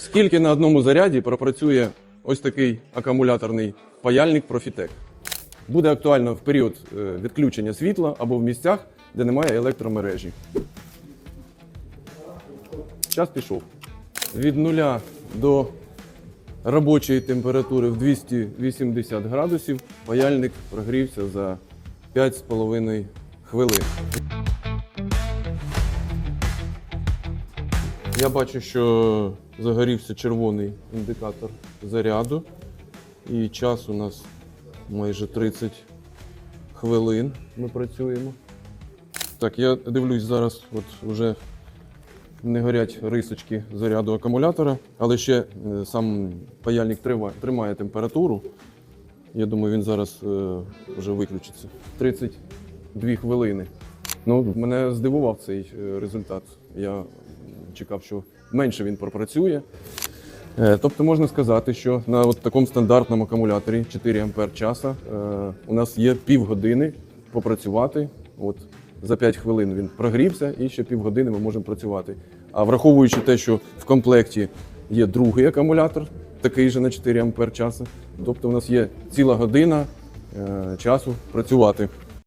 Скільки на одному заряді пропрацює ось такий акумуляторний паяльник Profitec? Буде актуально в період е, відключення світла або в місцях, де немає електромережі. Час пішов. Від нуля до робочої температури в 280 градусів паяльник прогрівся за 5,5 хвилин. Я бачу, що загорівся червоний індикатор заряду. І час у нас майже 30 хвилин ми працюємо. Так, я дивлюсь зараз, от вже не горять рисочки заряду акумулятора, але ще е, сам паяльник тримає температуру. Я думаю, він зараз е, вже виключиться. 32 хвилини. Ну, мене здивував цей е, результат. Я чекав, що менше він пропрацює. Е, Тобто можна сказати, що на от такому стандартному акумуляторі 4 ампер часа е, у нас є півгодини попрацювати. От за 5 хвилин він прогрівся, і ще півгодини ми можемо працювати. А враховуючи те, що в комплекті є другий акумулятор, такий же на 4 ампер часа, тобто у нас є ціла година часу працювати.